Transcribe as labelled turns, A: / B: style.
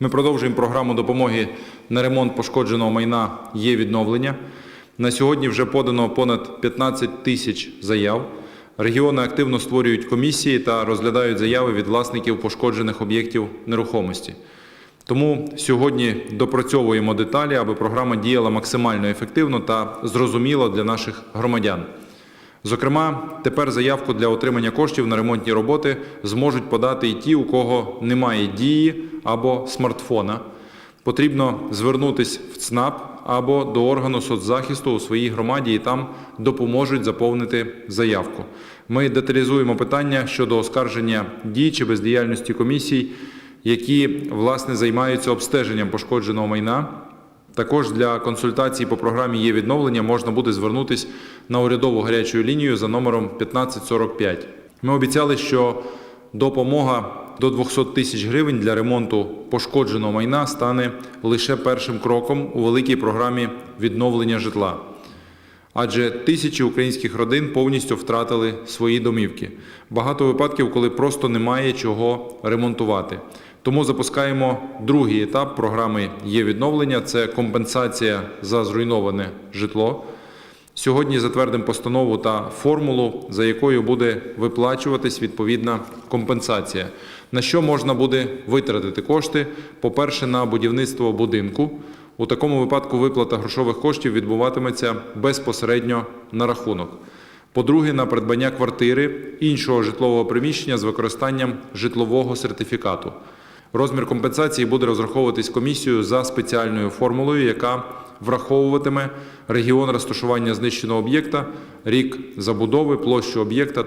A: Ми продовжуємо програму допомоги на ремонт пошкодженого майна є відновлення. На сьогодні вже подано понад 15 тисяч заяв. Регіони активно створюють комісії та розглядають заяви від власників пошкоджених об'єктів нерухомості. Тому сьогодні допрацьовуємо деталі, аби програма діяла максимально ефективно та зрозуміло для наших громадян. Зокрема, тепер заявку для отримання коштів на ремонтні роботи зможуть подати і ті, у кого немає дії або смартфона. Потрібно звернутися в ЦНАП або до органу соцзахисту у своїй громаді і там допоможуть заповнити заявку. Ми деталізуємо питання щодо оскарження дій чи бездіяльності комісій, які власне займаються обстеженням пошкодженого майна. Також для консультацій по програмі є відновлення можна буде звернутися на урядову гарячу лінію за номером 1545. Ми обіцяли, що допомога до 200 тисяч гривень для ремонту пошкодженого майна стане лише першим кроком у великій програмі відновлення житла. Адже тисячі українських родин повністю втратили свої домівки. Багато випадків, коли просто немає чого ремонтувати. Тому запускаємо другий етап програми є відновлення це компенсація за зруйноване житло. Сьогодні затвердимо постанову та формулу, за якою буде виплачуватись відповідна компенсація. На що можна буде витратити кошти? По-перше, на будівництво будинку. У такому випадку виплата грошових коштів відбуватиметься безпосередньо на рахунок. По-друге, на придбання квартири іншого житлового приміщення з використанням житлового сертифікату. Розмір компенсації буде розраховуватись комісією за спеціальною формулою, яка враховуватиме регіон розташування знищеного об'єкта, рік забудови, площу об'єкта